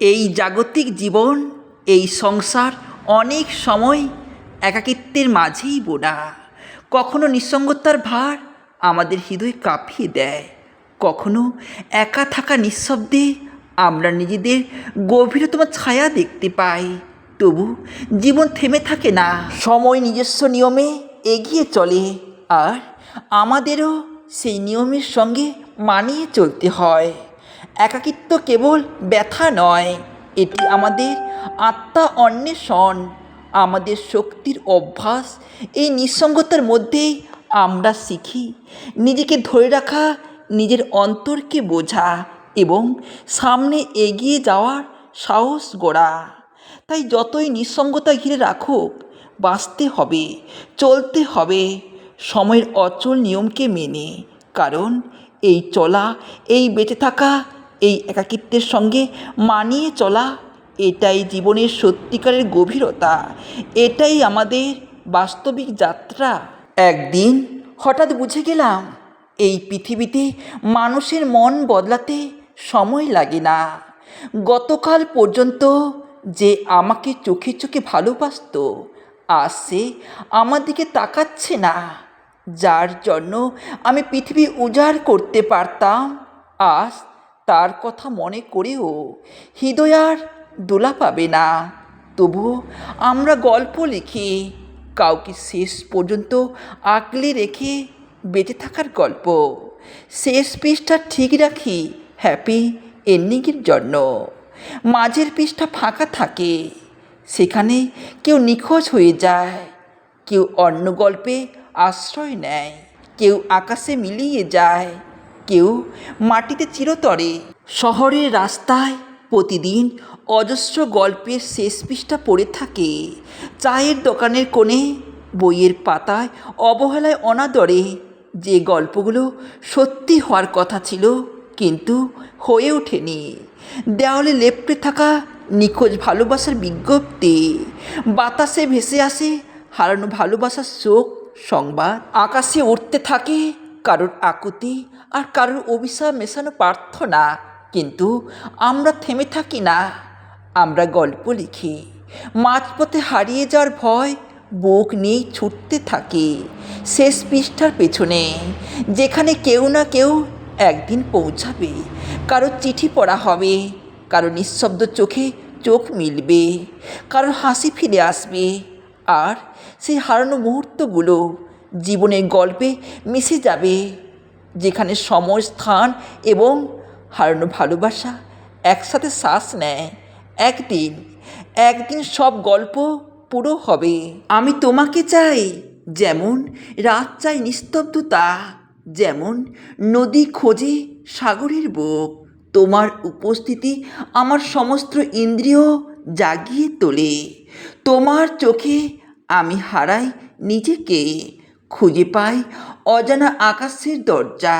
এই জাগতিক জীবন, এই সংসার অনেক সময় একাকিত্বের মাঝেই বোনা। কখনো নিঃসঙ্গতার ভার আমাদের হৃদয় কাঁপিয়ে দেয়। কখনো একা থাকা নিঃশব্দে আমরা নিজেদের গভীরতম ছায়া দেখতে পাই। তবু জীবন থেমে থাকে না। সময় নিজস্ব নিয়মে এগিয়ে চলে আর আমাদেরও সেই নিয়মের সঙ্গে মানিয়ে চলতে হয়। একাকিত্ব কেবল ব্যথা নয়, এটি আমাদের আত্মা অন্বেষণ, আমাদের শক্তির অভ্যাস। এই নিঃসঙ্গতার মধ্যেই আমরা শিখি নিজেকে ধরে রাখা, নিজের অন্তরকে বোঝা এবং সামনে এগিয়ে যাওয়ার সাহস গড়া। তাই যতই নিঃসঙ্গতা ঘিরে রাখুক, বাঁচতে হবে, চলতে হবে সময়ের অচল নিয়মকে মেনে। কারণ এই চলা, এই বেঁচে থাকা এই একাকিত্বের সঙ্গে মানিয়ে চলা, এটাই জীবনের সত্যিকারের গভীরতা, এটাই আমাদের বাস্তবিক যাত্রা। একদিন হঠাৎ বুঝে গেলাম, এই পৃথিবীতে মানুষের মন বদলাতে সময় লাগে না। গতকাল পর্যন্ত যে আমাকে চোখে চোখে ভালোবাসতো, আজ সে আমার দিকে তাকাচ্ছে না। যার জন্য আমি পৃথিবী উজাড় করতে পারতাম, আজ তার কথা মনে করেও, হৃদয় আর দোলা পাবে না। তবুও আমরা গল্প লিখি, কাউকে শেষ পর্যন্ত আঁকলে রেখে বেঁচে থাকার গল্প। শেষ পৃষ্ঠা ঠিক রাখি হ্যাপি এন্ডিংয়ের জন্য। মাঝের পৃষ্ঠা ফাঁকা থাকে, সেখানে কেউ নিখোঁজ হয়ে যায়, কেউ অন্য গল্পে আশ্রয় নেয়, কেউ আকাশে মিলিয়ে যায় কেউ মাটিতে চিরতরে। শহরের রাস্তায় প্রতিদিন অজস্র গল্পের শেষ পৃষ্ঠা পড়ে থাকে। চায়ের দোকানের কোণে, বইয়ের পাতায় অবহেলায় অনাদরে। যে গল্পগুলো সত্যি হওয়ার কথা ছিল, কিন্তু হয়ে ওঠেনি। দেওয়ালে লেপটে থাকা নিখোঁজ ভালোবাসার বিজ্ঞপ্তি। বাতাসে ভেসে আসে হারানো ভালোবাসার শোক সংবাদ। আকাশে উঠতে থাকে কারোর আকুতি আর কারোর অভিশাপ মেশানো প্রার্থনা। কিন্তু আমরা থেমে থাকি না। আমরা গল্প লিখি। মাঝপথে হারিয়ে যাওয়ার ভয় বুক নিয়েই ছুটতে থাকে। শেষ পৃষ্ঠার পেছনে যেখানে কেউ না কেউ একদিন পৌঁছাবে। কারও চিঠি পড়া হবে, কারও নিঃশব্দ চোখে চোখ মিলবে, কারোর হাসি ফিরে আসবে। আর সেই হারানো মুহূর্তগুলো জীবনের গল্পে মিশে যাবে, যেখানে সময়, স্থান এবং হারানো ভালোবাসা একসাথে শ্বাস নেয়। একদিন একদিন সব গল্প পুরো হবে। আমি তোমাকে চাই যেমন রাত চাই নিস্তব্ধতা, যেমন নদী খোঁজে সাগরের বুক। তোমার উপস্থিতি আমার সমস্ত ইন্দ্রিয় জাগিয়ে তোলে। তোমার চোখে আমি হারাই নিজেকে। খুঁজে পাই অজানা আকাশের দরজা।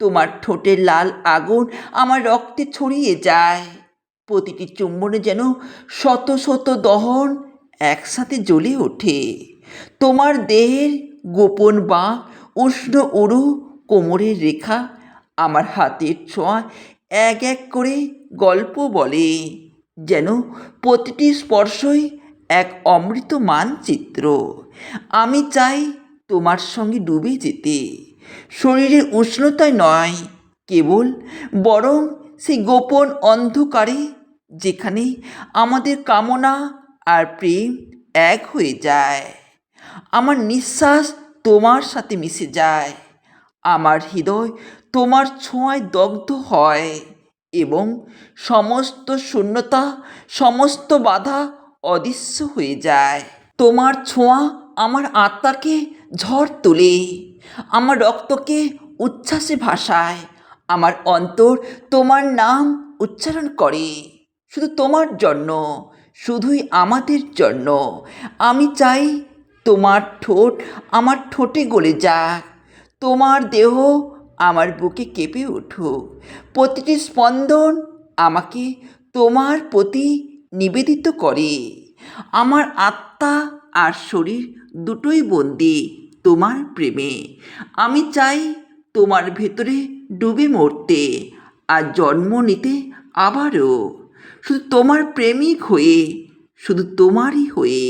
তোমার ঠোঁটের লাল আগুন আমার রক্তে ছড়িয়ে যায়। প্রতিটি চুম্বনে যেন শত শত দহন একসাথে জ্বলে ওঠে। তোমার দেহের গোপন বাঁ উষ্ণ উরু কোমরের রেখা আমার হাতের ছোঁয়া এক এক করে গল্প বলে, যেন প্রতিটি স্পর্শই এক অমৃত মানচিত্র। আমি চাই তোমার সঙ্গে ডুবে যেতে। শরীরের উষ্ণতায় নয়, কেবল বরং সেই গোপন অন্ধকারে যেখানে আমাদের কামনা আর প্রেম এক হয়ে যায়। আমার নিঃশ্বাস তোমার সাথে মিশে যায়। আমার হৃদয় তোমার ছোঁয়ায় দগ্ধ হয় এবং সমস্ত শূন্যতা, সমস্ত বাধা অদৃশ্য হয়ে যায়। তোমার ছোঁয়া আমার আত্মাকে ঝড় তোলে। আমার রক্তকে উচ্ছ্বাসে ভাসায়। আমার অন্তর তোমার নাম উচ্চারণ করে। শুধু তোমার জন্য, শুধুই আমাদের জন্য। আমি চাই তোমার ঠোঁট আমার ঠোঁটে গলে যাক। তোমার দেহ আমার বুকে কেঁপে উঠুক। প্রতিটি স্পন্দন আমাকে তোমার প্রতি নিবেদিত করে। আমার আত্মা আর শরীর দুটোই বন্দি তোমার প্রেমে। আমি চাই তোমার ভেতরে ডুবে মরতে আর জন্ম নিতে আবারও। শুধু তোমার প্রেমিক হয়ে, শুধু তোমারই হয়ে।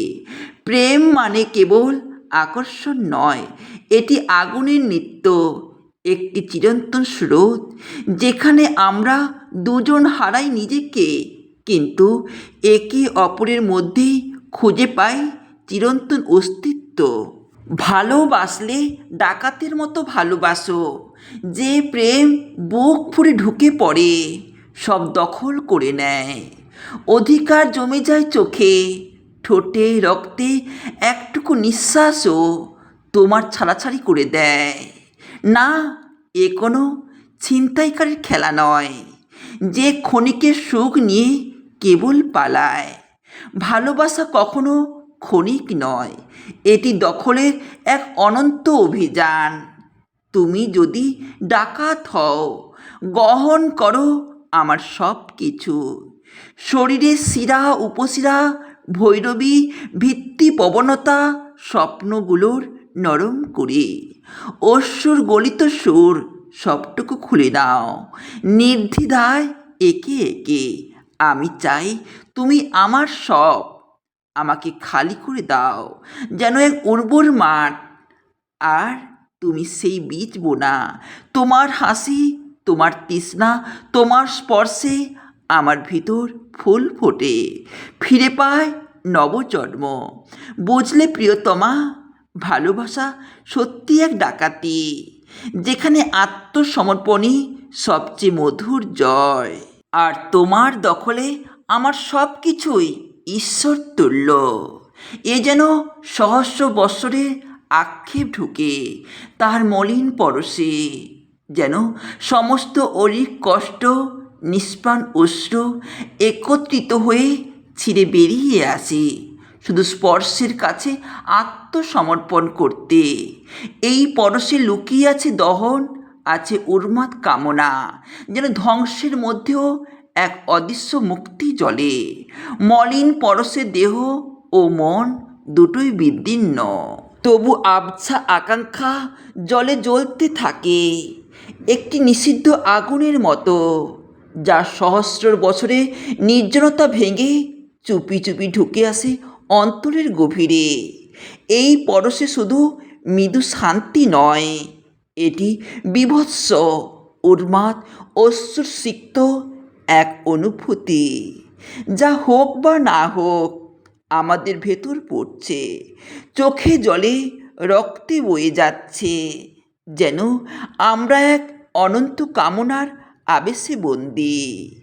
প্রেম মানে কেবল আকর্ষণ নয়, এটি আগুনের নৃত্য একটি চিরন্তন স্রোত, যেখানে আমরা দুজন হারাই নিজেকে, কিন্তু একে অপরের মধ্যেই খুঁজে পাই চিরন্তন অস্তিত্ব। ভালোবাসলে ডাকাতের মতো ভালোবাসো। যে প্রেম বুক ফুরে ঢুকে পড়ে, সব দখল করে নেয়। অধিকার জমে যায় চোখে, ঠোঁটে রক্তে একটুকু নিঃশ্বাসও তোমার ছাড়াছাড়ি করে দেয়। না, এ কোনো ছিনতাইকারীর খেলা নয়। যে ক্ষণিকের সুখ নিয়ে কেবল পালায়। ভালোবাসা কখনো ক্ষণিক নয়। এটি দখলের এক অনন্ত অভিযান। তুমি যদি ডাকাত হও গ্রহণ করো আমার সব কিছু। শরীরের শিরা, উপশিরা, ভৈরবী, ভিত্তি প্রবণতা স্বপ্নগুলোর নরম করে। অশ্বর গলিত সুর, সবটুকু খুলে দাও নির্দ্বিধায় একে একে। আমি চাই তুমি আমার সব আমাকে খালি করে দাও, যেন এক উর্বর মাঠ। আর তুমি সেই বীজ বোনা, তোমার হাসি, তোমার তৃষ্ণা, তোমার স্পর্শে আমার ভিতর ফুল ফোটে। ফিরে পায় নবজন্ম। বুঝলে প্রিয়তমা, ভালোবাসা সত্যি এক ডাকাতি, যেখানে আত্মসমর্পণই সবচেয়ে মধুর জয়। আর তোমার দখলে আমার সব কিছুই ঈশ্বর তুল্য। এ যেন সহস্র বৎসরে আক্ষেপ ঢুকে তার মলিন পরশে, যেন সমস্ত অলিক কষ্ট, নিষ্প্রাণ অশ্রু একত্রিত হয়ে ছিঁড়ে বেরিয়ে আসে। শুধু স্পর্শের কাছে আত্মসমর্পণ করতে। এই পরশে লুকিয়ে আছে দহন, আছে উন্মাদ কামনা, যেন ধ্বংসের মধ্যেও এক অদৃশ্য মুক্তি জলে। মলিন পরশে দেহ ও মন দুটোই বিদীর্ণ তবু আবছা আকাঙ্ক্ষা জলে জ্বলতে থাকে। একটি নিষিদ্ধ আগুনের মতো, যা সহস্র বছরে নির্জনতা ভেঙে চুপি চুপি ঢুকে আসে অন্তরের গভীরে। এই পরশে শুধু মৃদু শান্তি নয়, এটি বিভৎস, উন্মাদ, অশ্রুসিক্ত এক অনুভূতি। যা হোক বা না হোক, আমাদের ভেতর পড়ছে। চোখে জলে রক্তে বয়ে যাচ্ছে। যেন আমরা এক অনন্ত কামনার আবেশে বন্দি।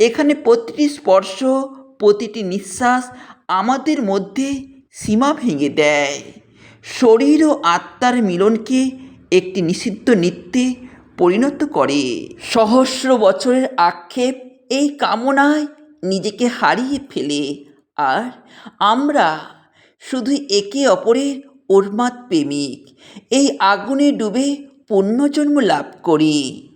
এখানে প্রতিটি স্পর্শ, প্রতিটি নিঃশ্বাস আমাদের মধ্যে সীমা ভেঙে দেয়। শরীর ও আত্মার মিলনকে একটি নিষিদ্ধ নৃত্যে পরিণত করে। সহস্র বছরের আক্ষেপ এই কামনায় নিজেকে হারিয়ে ফেলে। আর আমরা শুধু একে অপরের উন্মাদ প্রেমিক। এই আগুনে ডুবে পুণ্যজন্ম লাভ করি।